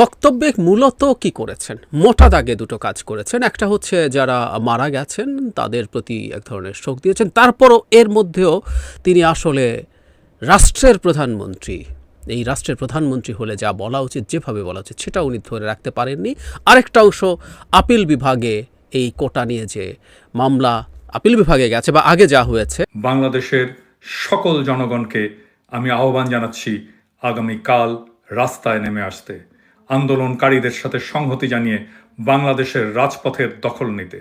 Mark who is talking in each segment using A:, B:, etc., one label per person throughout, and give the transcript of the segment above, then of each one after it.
A: বক্তব্যে মূলত কি করেছেন? মোটা দাগে দুটো কাজ করেছেন। একটা হচ্ছে যারা মারা গেছেন, তাদের প্রতি এক ধরনের শোক দিয়েছেন। তারপরও এর মধ্যেও তিনি আসলে রাষ্ট্রের প্রধানমন্ত্রী। এই রাষ্ট্রের প্রধানমন্ত্রী হলে যা বলা উচিত, যেভাবে বলা উচিত সেটা উনি ধরে রাখতে পারেননি। আরেকটা অংশ, আপিল বিভাগে এই কোটা নিয়ে যে মামলা আপিল বিভাগে গেছে বা আগে যা হয়েছে।
B: বাংলাদেশের সকল জনগণকে আমি আহ্বান জানাচ্ছি, আগামীকাল রাস্তায় নেমে আসতে। আন্দোলনকারীদের সাথে সংহতি জানিয়ে বাংলাদেশের রাজপথের দখল নিতে।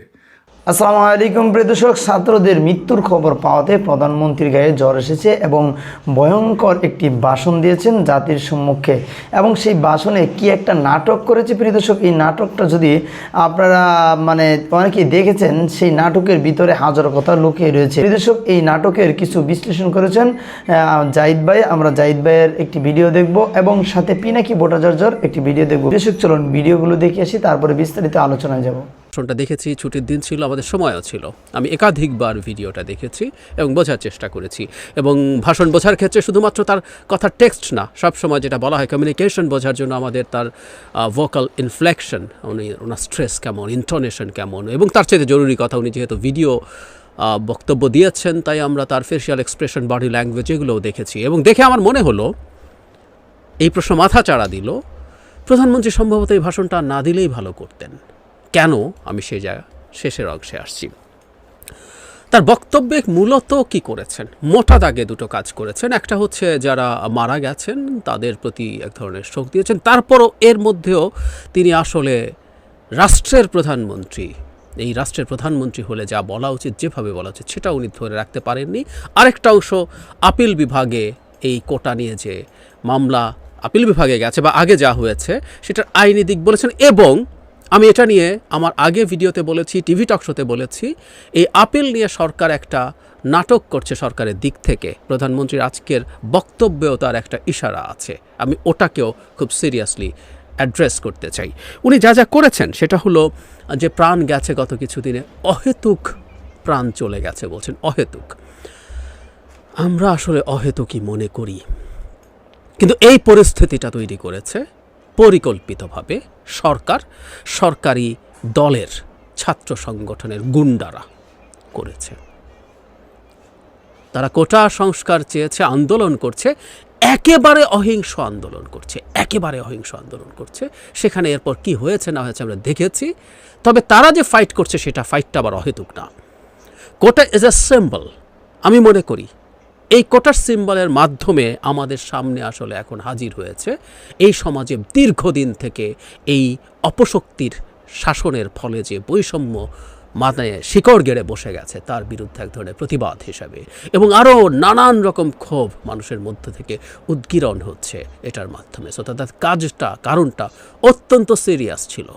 C: আসসালামু আলাইকুম প্রিয় দর্শক, ছাত্রদের মৃত্যুর খবর পাওয়াতে প্রধানমন্ত্রীর গায়ে জ্বর এসেছে এবং ভয়ঙ্কর একটি ভাষণ দিয়েছেন জাতির সম্মুখে। এবং সেই ভাষণে কি একটা নাটক করেছে প্রিয় দর্শক? এই নাটকটা যদি আপনারা মানে অনেকেই দেখেছেন, সেই নাটকের ভিতরে হাজার কথা লুকিয়ে রয়েছে। প্রিয় দর্শক, এই নাটকের কিছু বিশ্লেষণ করেছেন জাহিদ ভাই। আমরা জাহিদ ভাইয়ের একটি ভিডিও দেখব এবং সাথে পিনাকি ভট্টাচার্যর একটি ভিডিও দেখব। দর্শক, চলুন ভিডিওগুলো দেখে আসি, তারপরে বিস্তারিত আলোচনায় যাব।
A: ভাষণটা দেখেছি, ছুটির দিন ছিল, আমাদের সময়ও ছিল। আমি একাধিকবার ভিডিওটা দেখেছি এবং বোঝার চেষ্টা করেছি। এবং ভাষণ বোঝার ক্ষেত্রে শুধুমাত্র তার কথার টেক্সট না সব সময় যেটা বলা হয় কমিউনিকেশন বোঝার জন্য আমাদের তার ভোকাল ইনফ্লেকশন উনি, ওনার স্ট্রেস কেমন ইন্টোনেশন কেমন এবং তার চেয়ে জরুরি কথা, উনি যেহেতু ভিডিও বক্তব্য দিয়েছেন, তাই আমরা তার ফেসিয়াল এক্সপ্রেশন বডি ল্যাঙ্গুয়েজ এগুলোও দেখেছি। এবং দেখে আমার মনে হলো, এই প্রশ্ন মাথা চাড়া দিল, প্রধানমন্ত্রী সম্ভবত এই ভাষণটা না দিলেই ভালো করতেন। কেন আমি সেই জায়গা, শেষের অংশে আসছি। তার বক্তব্যে মূলত কি করেছেন? মোটা দাগে দুটো কাজ করেছেন। একটা হচ্ছে যারা মারা গেছেন, তাদের প্রতি এক ধরনের শোক দিয়েছেন। তারপরও এর মধ্যেও তিনি আসলে রাষ্ট্রের প্রধানমন্ত্রী। এই রাষ্ট্রের প্রধানমন্ত্রী হলে যা বলা উচিত, যেভাবে বলা উচিত, সেটা উনি ধরে রাখতে পারেননি। আরেকটা অংশ, আপিল বিভাগে এই কোটা নিয়ে যে মামলা আপিল বিভাগে গেছে বা আগে যা হয়েছে, সেটার আইনি দিক বলেছেন এবং আমি এটা নিয়ে আমার আগে ভিডিওতে বলেছি, টিভি টক শোতে বলেছি, এই আপিল নিয়ে সরকার একটা নাটক করছে সরকারের দিক থেকে। প্রধানমন্ত্রীর আজকের বক্তব্যেও তার একটা ইশারা আছে। আমি ওটাকেও খুব সিরিয়াসলি অ্যাড্রেস করতে চাই। উনি যা যা করেছেন, সেটা হলো যে প্রাণ গেছে গত কিছুদিনে, অহেতুক প্রাণ চলে গেছে বলছেন, অহেতুক। আমরা আসলে অহেতুকই মনে করি। কিন্তু এই পরিস্থিতিটা তৈরি করেছে পরিকল্পিতভাবে সরকার, সরকারি দলের ছাত্র সংগঠনের গুন্ডারা করেছে। তারা কোটা সংস্কার চেয়েছে, আন্দোলন করছে, একেবারে অহিংস আন্দোলন করছে, একেবারে অহিংস আন্দোলন করছে। সেখানে এরপর কি হয়েছে না হয়েছে আমরা দেখেছি, তবে তারা যে ফাইট করছে সেটা ফাইটটা আবার অহেতুক না। কোটা ইজ এ সিম্বল আমি মনে করি এই কোটার সিম্বলের মাধ্যমে আমাদের সামনে আসলে এখন হাজির হয়েছে এই সমাজে দীর্ঘদিন থেকে এই অপশক্তির শাসনের ফলে যে বৈষম্য মাথায় শিকড় গেড়ে বসে গেছে, তার বিরুদ্ধে এক ধরনের প্রতিবাদ হিসাবে। এবং আরও নানান রকম ক্ষোভ মানুষের মধ্যে থেকে উদ্গীরণ হচ্ছে এটার মাধ্যমে। সো তাদের কাজটা, কারণটা অত্যন্ত সিরিয়াস ছিল।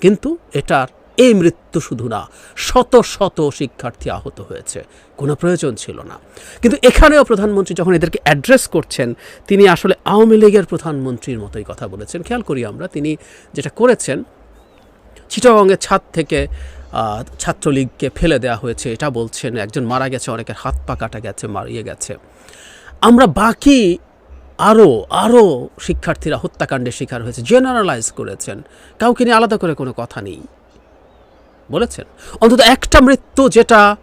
A: কিন্তু এটার এই মৃত্যু শুধু না, শত শত শিক্ষার্থী আহত হয়েছে। কোনো প্রয়োজন ছিল না। কিন্তু এখানেও প্রধানমন্ত্রী যখন এদেরকে অ্যাড্রেস করছেন, তিনি আসলে আওয়ামী লীগের প্রধানমন্ত্রীর মতোই কথা বলেছেন। খেয়াল করি আমরা, তিনি যেটা করেছেন চিটাগঙ্গের ছাদ থেকে ছাত্রলীগকে ফেলে দেওয়া হয়েছে, এটা বলছেন, একজন মারা গেছে, অনেকের হাত পা কাটা গেছে, মারিয়ে গেছে। আমরা বাকি আরও আরও শিক্ষার্থীরা হত্যাকাণ্ডের শিকার হয়েছে জেনারেলাইজ করেছেন। কাউকে নিয়ে আলাদা করে কোনো কথা নেই। বলেছেন। অন্তত একটা মৃত্যু যেটা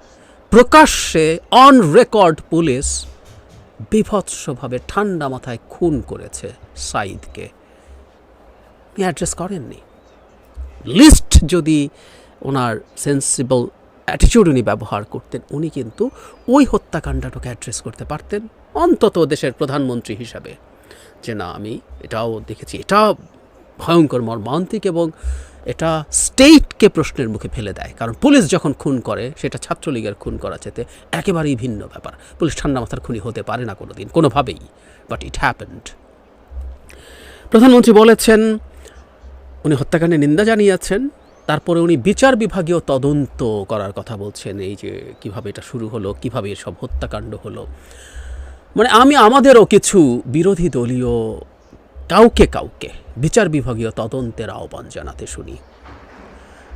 A: প্রকাশ্যে অন রেকর্ড পুলিশ বিভৎসভাবে ঠান্ডা মাথায় খুন করেছে সাইদকে উনি অ্যাড্রেস করেননি। লিস্ট যদি ওনার সেন্সিবল অ্যাটিটিউড উনি ব্যবহার করতেন, উনি কিন্তু ওই হত্যাকাণ্ডটাকে অ্যাড্রেস করতে পারতেন অন্তত দেশের প্রধানমন্ত্রী হিসাবে। যে না, আমি এটাও দেখেছি। এটা ভয়ঙ্কর, মর্মান্তিক এবং এটা স্টেটকে প্রশ্নের মুখে ফেলে দেয়। কারণ পুলিশ যখন খুন করে, সেটা ছাত্রলীগের খুন করা চেতে একেবারেই ভিন্ন ব্যাপার। পুলিশ ঠান্ডা মাথার খুনি হতে পারে না কোনো দিন কোনোভাবেই বাট ইট হ্যাপেন্ড প্রধানমন্ত্রী বলেছেন, উনি হত্যাকাণ্ডে নিন্দা জানিয়েছেন, তারপরে উনি বিচার বিভাগীয় তদন্ত করার কথা বলছেন, এই যে কীভাবে এটা শুরু হলো, কীভাবে এসব হত্যাকাণ্ড হলো। মানে আমি, আমাদেরও কিছু বিরোধী দলীয় কাউকে কাউকে, বিচার বিভাগীয় তদন্তের আহ্বান জানাতে শুনি।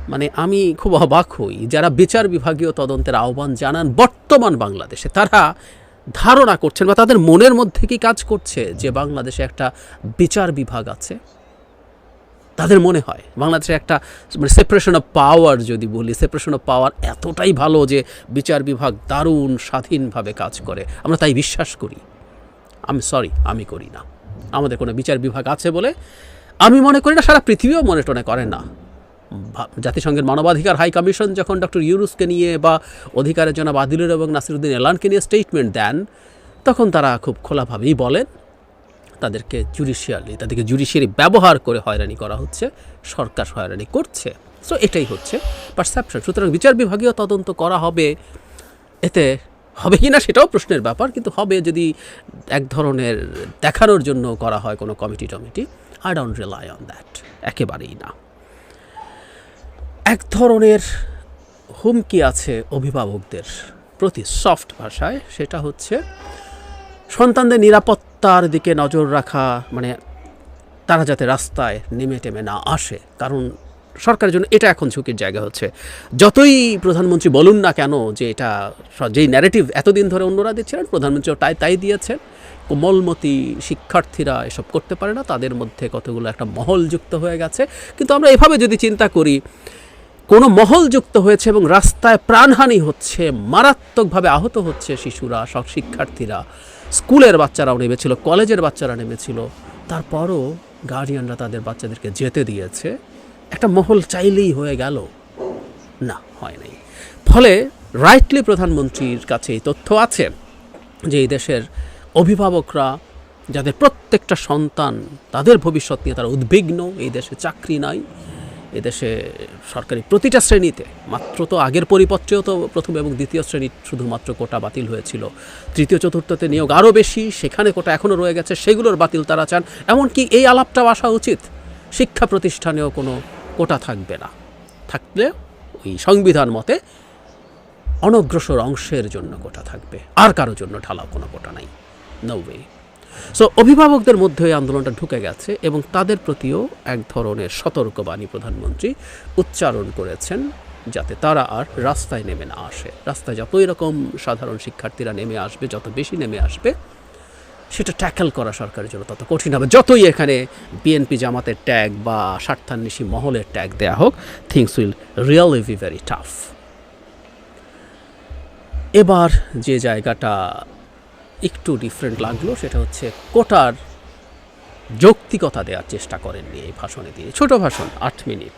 A: মানে আমি খুব অবাক হই, যারা বিচার বিভাগীয় তদন্তের আহ্বান জানান বর্তমান বাংলাদেশে, তারা ধারণা করছেন বা তাদের মনের মধ্যে কি কাজ করছে যে বাংলাদেশে একটা বিচার বিভাগ আছে? তাদের মনে হয়, বাংলাদেশে একটা মানে সেপারেশন অফ পাওয়ার যদি বলি সেপারেশন অফ পাওয়ার এতটাই ভালো যে বিচার বিভাগ দারুণ স্বাধীনভাবে কাজ করে। আমরা তাই বিশ্বাস করি। আমি সরি আমি করি না। আমাদের কোনো বিচার বিভাগ আছে বলে আমি মনে করি না, সারা পৃথিবীও মনে টনে করে না। জাতিসংঘের মানবাধিকার হাই কমিশন যখন ডক্টর ইউরুসকে নিয়ে বা অধিকারের জন্য বাদিলুর এবং নাসিরুদ্দিন এলানকে নিয়ে স্টেটমেন্ট দেন, তখন তারা খুব খোলাভাবেই বলেন, তাদেরকে জুডিশিয়ালি তাদেরকে জুডিশিয়ারি ব্যবহার করে হয়রানি করা হচ্ছে, সরকার হয়রানি করছে। সো এটাই হচ্ছে পারসেপশন সুতরাং বিচার বিভাগীয় তদন্ত করা হবে, এতে হবে কি না সেটাও প্রশ্নের ব্যাপার, কিন্তু হবে যদি এক ধরনের দেখানোর জন্য করা হয় কোনো committee টমিটি I don't rely on that একেবারেই না। এক ধরনের হুমকি আছে অভিভাবকদের প্রতি সফট ভাষায়, সেটা হচ্ছে সন্তানদের নিরাপত্তার দিকে নজর রাখা মানে তারা যাতে রাস্তায় নেমে টেমে না আসে, কারণ সরকারের জন্য এটা এখন ঝুঁকির জায়গা হচ্ছে। যতই প্রধানমন্ত্রী বলুন না কেন যে এটা যেই ন্যারেটিভ এতদিন ধরে অন্যরা দিচ্ছিলেন প্রধানমন্ত্রীও তাই তাই দিয়েছেন, কোমলমতি শিক্ষার্থীরা এসব করতে পারে না, তাদের মধ্যে কতগুলো একটা মহল যুক্ত হয়ে গেছে। কিন্তু আমরা এভাবে যদি চিন্তা করি, কোনো মহল যুক্ত হয়েছে এবং রাস্তায় প্রাণহানি হচ্ছে, মারাত্মকভাবে আহত হচ্ছে শিশুরা সব শিক্ষার্থীরা, স্কুলের বাচ্চারাও নেমেছিল, কলেজের বাচ্চারা নেমেছিল, তারপরও গার্ডিয়ানরা তাদের বাচ্চাদেরকে যেতে দিয়েছে। একটা মহল চাইলেই হয়ে গেল। না, হয় নাই। ফলে রাইটলি প্রধানমন্ত্রীর কাছে এই তথ্য আছে যে এই দেশের অভিভাবকরা, যাদের প্রত্যেকটা সন্তান তাদের ভবিষ্যৎ নিয়ে তারা উদ্বিগ্ন, এই দেশে চাকরি নাই এদেশে সরকারি প্রতিটা শ্রেণীতে, মাত্র তো আগের পরিপত্রেও তো প্রথম এবং দ্বিতীয় শ্রেণি শুধুমাত্র কোটা বাতিল হয়েছিল। তৃতীয়, চতুর্থতে নিয়োগ আরও বেশি, সেখানে কোটা এখনও রয়ে গেছে, সেগুলোর বাতিল তারা চান। এমনকি এই আলাপটাও আসা উচিত। শিক্ষা প্রতিষ্ঠানেও কোনো কোটা থাকবে না। থাকলে ওই সংবিধান মতে অনগ্রসর অংশের জন্য কোটা থাকবে। আর কারও জন্য ঢালাও কোনো কোটা নাই। নো ওয়ে সো অভিভাবকদের মধ্যে এই আন্দোলনটা ঢুকে গেছে এবং তাদের প্রতিও এক ধরনের সতর্কবাণী প্রধানমন্ত্রী উচ্চারণ করেছেন যাতে তারা আর রাস্তায় নেমে না আসে। রাস্তায় যতই রকম সাধারণ শিক্ষার্থীরা নেমে আসবে, যত বেশি নেমে আসবে সেটা ট্যাকেল করা সরকারের জন্য তত কঠিন হবে। যতই এখানে বিএনপি জামাতের ট্যাগ বা স্বার্থান্বেষী মহলের ট্যাগ দেয়া হোক things will really be very tough এবার যে জায়গাটা একটু ডিফারেন্ট লাগল, সেটা হচ্ছে কোটার যৌক্তিকতা দেওয়ার চেষ্টা করেননি এই ভাষণে দিয়ে ছোট ভাষণ, আট মিনিট।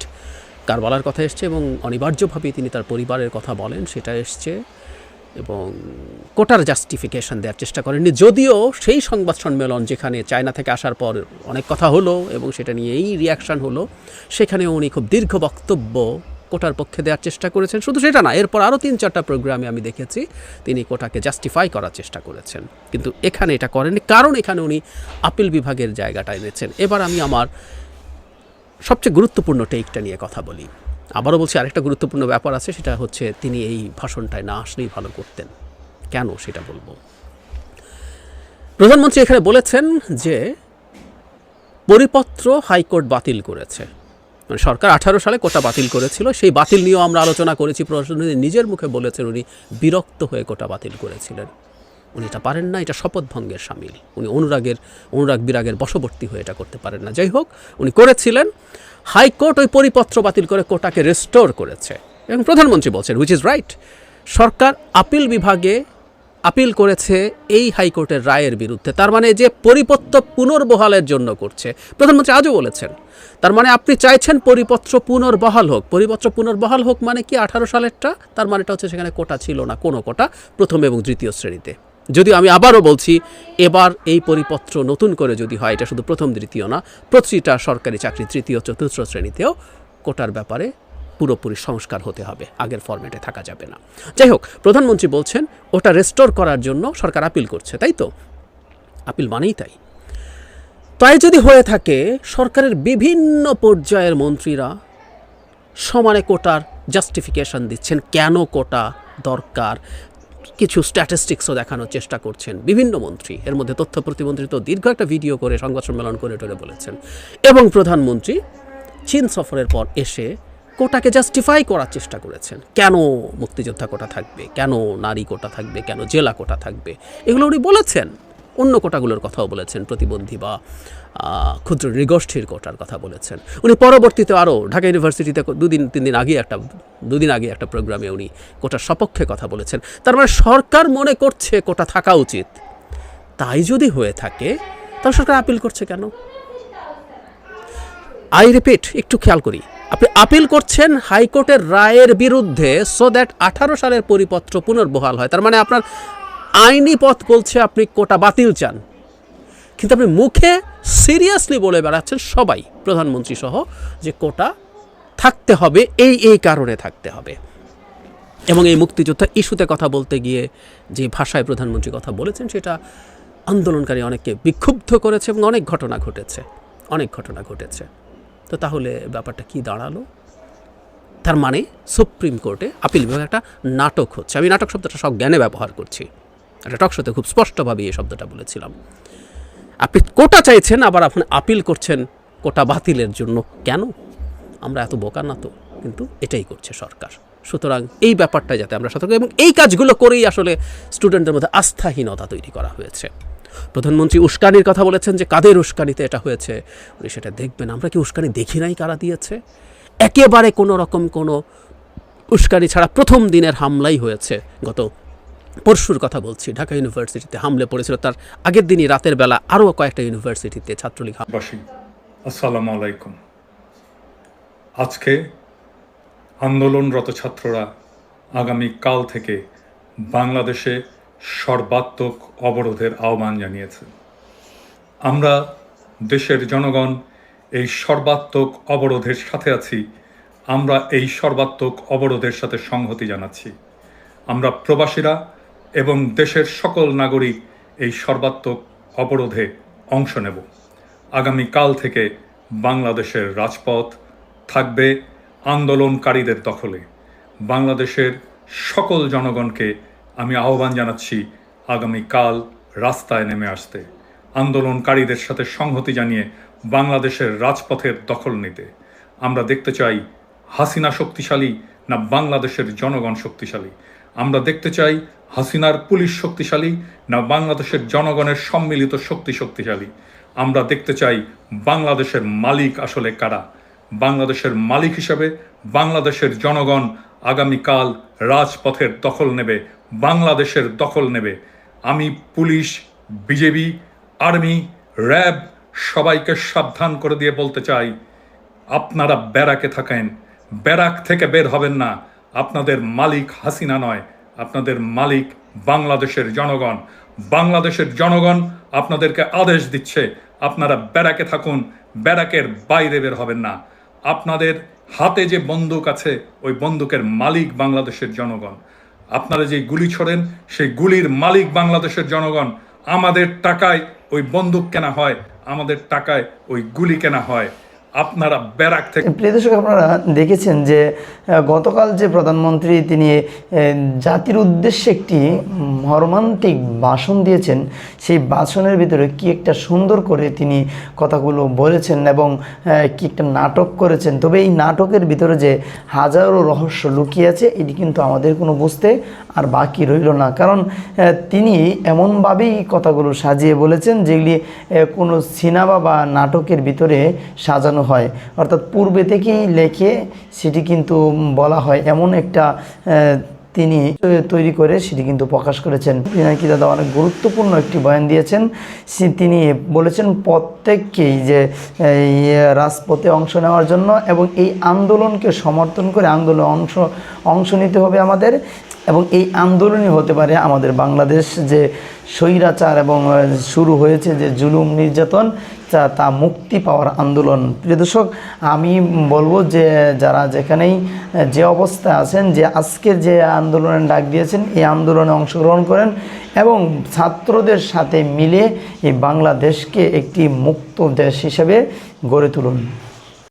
A: কার বলার কথা এসছে এবং অনিবার্যভাবেই তিনি তার পরিবারের কথা বলেন, সেটা এসছে এবং কোটার জাস্টিফিকেশন দেওয়ার চেষ্টা করেননি। যদিও সেই সংবাদ সম্মেলন যেখানে চায়না থেকে আসার পর অনেক কথা হলো এবং সেটা নিয়েই রিয়াকশন হলো, সেখানে উনি খুব দীর্ঘ বক্তব্য কোটার পক্ষে দেওয়ার চেষ্টা করেছেন। শুধু সেটা না, এরপর আরও তিন চারটা প্রোগ্রামে আমি দেখেছি তিনি কোটাকে জাস্টিফাই করার চেষ্টা করেছেন। কিন্তু এখানে এটা করেননি, কারণ এখানে উনি আপিল বিভাগের জায়গাটা এনেছেন এবার আমি আমার সবচেয়ে গুরুত্বপূর্ণ টেকটা নিয়ে কথা বলি। আবারও বলছি, আরেকটা গুরুত্বপূর্ণ ব্যাপার আছে, সেটা হচ্ছে তিনি এই ভাষণটায় না আসলেই ভালো করতেন। কেন সেটা বলব? প্রধানমন্ত্রী এখানে বলেছেন যে, পরিপত্র হাইকোর্ট বাতিল করেছে। মানে সরকার আঠারো সালে কোটা বাতিল করেছিল, সেই বাতিল নিয়েও আমরা আলোচনা করেছি, প্রধানমন্ত্রী নিজের মুখে বলেছেন উনি বিরক্ত হয়ে কোটা বাতিল করেছিলেন। উনি এটা পারেন না, এটা শপথভঙ্গের সামিল। উনি অনুরাগের, অনুরাগ বিরাগের বশবর্তী হয়ে এটা করতে পারেন না। যাই হোক, উনি করেছিলেন। হাইকোর্ট ওই পরিপত্র বাতিল করে কোটাকে রেস্টোর করেছে। এবং প্রধানমন্ত্রী বলছেন হুইচ ইজ রাইট সরকার আপিল বিভাগে আপিল করেছে এই হাইকোর্টের রায়ের বিরুদ্ধে। তার মানে যে পরিপত্র পুনর্বহালের জন্য করছে। প্রধানমন্ত্রী আজও বলেছেন, তার মানে আপনি চাইছেন পরিপত্র পুনর্বহাল হোক। পরিপত্র পুনর্বহাল হোক মানে কি আঠারো সালেরটা? তার মানেটা হচ্ছে সেখানে কোটা ছিল না, কোনো কোটা, প্রথম এবং তৃতীয় শ্রেণীতে। যদিও আমি আবারও বলছি, এবার এই পরিপত্র নতুন করে যদি হয়, এটা শুধু প্রথম তৃতীয় না, প্রতিটা সরকারি চাকরি তৃতীয়, চতুর্থ শ্রেণীতেও কোটার ব্যাপারে পুরোপুরি সংস্কার হতে হবে, আগের ফরম্যাটে থাকা যাবে না। যাই হোক, প্রধানমন্ত্রী বলছেন, ওটা রেস্টোর করার জন্য সরকার আপিল করছে, তাই তো? আপিল মানেই তাই। তাই যদি হয়ে থাকে, সরকারের বিভিন্ন পর্যায়ের মন্ত্রীরা সমানে কোটার জাস্টিফিকেশন দিচ্ছেন, কেন কোটা দরকার? কিছু স্ট্যাটিস্টিক্সও দেখানোর চেষ্টা করছেন বিভিন্ন মন্ত্রী। এর মধ্যে তথ্য প্রতিমন্ত্রী তো দীর্ঘ একটা ভিডিও করে, সংবাদ সম্মেলন করে টোরে বলেছেন। এবং প্রধানমন্ত্রী চীন সফরের পর এসে কোটাকে জাস্টিফাই করার চেষ্টা করেছেন। কেন মুক্তিযোদ্ধা কোটা থাকবে? কেন নারী কোটা থাকবে? কেন জেলা কোটা থাকবে? এগুলো উনি বলেছেন। অন্য কোটাগুলোর কথাও বলেছেন প্রতিবন্ধী বা ক্ষুদ্র নৃগোষ্ঠীর কোটার কথা বলেছেন। উনি পরবর্তীতে আরও ঢাকা ইউনিভার্সিটিতে দুদিন, তিন দিন আগে একটা, দুদিন আগে একটা প্রোগ্রামে উনি কোটার সপক্ষে কথা বলেছেন। তার মানে সরকার মনে করছে কোটা থাকা উচিত। তাই যদি হয়ে থাকে তাহলে সরকার আপিল করছে কেন? আই রিপিট একটু খেয়াল করি। আপনি আপিল করছেন হাইকোর্টের রায়ের বিরুদ্ধে সো দ্যাট আঠারো সালের পরিপত্র পুনর্বহাল হয়। তার মানে আপনার আইনি পথ বলছে আপনি কোটা বাতিল চান। কিন্তু আপনি মুখে সিরিয়াসলি বলে বেড়াচ্ছেন সবাই প্রধানমন্ত্রী সহ যে কোটা থাকতে হবে, এই এই কারণে থাকতে হবে। এবং এই মুক্তিযোদ্ধা ইস্যুতে কথা বলতে গিয়ে যে ভাষায় প্রধানমন্ত্রী কথা বলেছেন, সেটা আন্দোলনকারী অনেককে বিক্ষুব্ধ করেছে এবং অনেক ঘটনা ঘটেছে, অনেক ঘটনা ঘটেছে। তো তাহলে ব্যাপারটা কি দাঁড়াল? তার মানে সুপ্রিম কোর্টে আপিল বিভাগে একটা নাটক হচ্ছে। আমি নাটক শব্দটা সব জ্ঞানে ব্যবহার করছি। একটা টকশোতে খুব স্পষ্টভাবে এই শব্দটা বলেছিলাম। আপনি কোটা চাইছেন, আবার আপনি আপিল করছেন কোটা বাতিলের জন্য। কেন? আমরা এত বোকা না তো, কিন্তু এটাই করছে সরকার। সুতরাং এই ব্যাপারটা যাতে আমরা সতর্ক, এবং এই কাজগুলো করেই আসলে স্টুডেন্টদের মধ্যে আস্থাহীনতা তৈরি করা হয়েছে। প্রধানমন্ত্রী উস্কানির কথা বলেছেন যে, কাদের উস্কানিতে এটা হয়েছে? উনি সেটা দেখবেন। আমরা কি উস্কানি দেখি নাই কারা দিয়েছে? একেবারে কোনো রকম কোনো উস্কানি ছাড়া প্রথম দিনের হামলাই হয়েছে গত পরশুর কথা বলছি। ঢাকা ইউনিভার্সিটিতে হামলে পড়েছিল তার আগের দিনই রাতের বেলা আরও কয়েকটা ইউনিভার্সিটিতে ছাত্রলীগ
B: আসসালামু আলাইকুম। আজকে আন্দোলনরত ছাত্ররা আগামী কাল থেকে বাংলাদেশে সর্বাত্মক অবরোধের আহ্বান জানিয়েছে। আমরা দেশের জনগণ এই সর্বাত্মক অবরোধের সাথে আছি। আমরা এই সর্বাত্মক অবরোধের সাথে সংহতি জানাচ্ছি। আমরা প্রবাসীরা এবং দেশের সকল নাগরিক এই সর্বাত্মক অবরোধে অংশ নেব। আগামী কাল থেকে বাংলাদেশের রাজপথ থাকবে আন্দোলনকারীদের দখলে। বাংলাদেশের সকল জনগণকে আমি আহ্বান জানাচ্ছি আগামী কাল রাস্তায় নেমে আসতে। আন্দোলনকারীদের সাথে সংহতি জানিয়ে বাংলাদেশের রাজপথের দখল নিতে। আমরা দেখতে চাই হাসিনা শক্তিশালী না বাংলাদেশের জনগণ শক্তিশালী। আমরা দেখতে চাই হাসিনার পুলিশ শক্তিশালী না বাংলাদেশের জনগণের সম্মিলিত শক্তি শক্তিশালী। আমরা দেখতে চাই বাংলাদেশের মালিক আসলে কারা? বাংলাদেশের মালিক হিসাবে বাংলাদেশের জনগণ আগামীকাল রাজপথের দখল নেবে, বাংলাদেশের দখল নেবে। আমি পুলিশ, বিজেপি, আর্মি, র্যাব সবাইকে সাবধান করে দিয়ে বলতে চাই, আপনারা ব্যারাকে থাকেন, ব্যারাক থেকে বের হবেন না। আপনাদের মালিক হাসিনা নয়, আপনাদের মালিক বাংলাদেশের জনগণ। বাংলাদেশের জনগণ আপনাদেরকে আদেশ দিচ্ছে, আপনারা ব্যারাকে থাকুন, ব্যারাকের বাইরে বের হবেন না। আপনাদের হাতে যে বন্দুক আছে, ওই বন্দুকের মালিক বাংলাদেশের জনগণ। আপনারা যে গুলি ছোড়েন, সেই গুলির মালিক বাংলাদেশের জনগণ। আমাদের টাকায় ওই বন্দুক কেনা হয়, আমাদের টাকায় ওই গুলি কেনা হয়। আপনারা ব্যারাক থেকে
C: প্রিয় দর্শক, আপনারা দেখেছেন যে গতকাল যে প্রধানমন্ত্রী তিনি জাতির উদ্দেশ্যে একটি মর্মান্তিক ভাষণ দিয়েছেন, সেই ভাষণের ভিতরে কি একটা সুন্দর করে তিনি কথাগুলো বলেছেন এবং কি একটা নাটক করেছেন। তবে এই নাটকের ভিতরে যে হাজারো রহস্য লুকিয়ে আছে, এটি কিন্তু আমাদের কোনো বুঝতে আর বাকি রইল না। কারণ তিনি এমনভাবেই কথাগুলো সাজিয়ে বলেছেন যেগুলি কোনো সিনেমা বা নাটকের ভিতরে সাজানো হয়। অর্থাৎ পূর্বে থেকেই লেখে সেটি কিন্তু বলা হয়। এমন একটা তিনি তৈরি করে সেটি কিন্তু প্রকাশ করেছেন। পিনাকি দাদা অনেক গুরুত্বপূর্ণ একটি বয়ান দিয়েছেন। তিনি বলেছেন, প্রত্যেককেই যে এই রাজপথে অংশ নেওয়ার জন্য এবং এই আন্দোলনকে সমর্থন করে আন্দোলনে অংশ অংশ নিতে হবে আমাদের। এবং এই আন্দোলনই হতে পারে আমাদের বাংলাদেশ যে স্বৈরাচার এবং শুরু হয়েছে যে জুলুম নির্যাতন, তা তা মুক্তি পাওয়ার আন্দোলন। প্রিয় দর্শক, আমি বলব যে, যারা যেখানেই যে অবস্থায় আছেন, যে আজকের যে আন্দোলনের ডাক দিয়েছেন, এই আন্দোলনে অংশগ্রহণ করেন এবং ছাত্রদের সাথে মিলে এই বাংলাদেশকে একটি মুক্ত দেশ হিসেবে গড়ে তুলুন।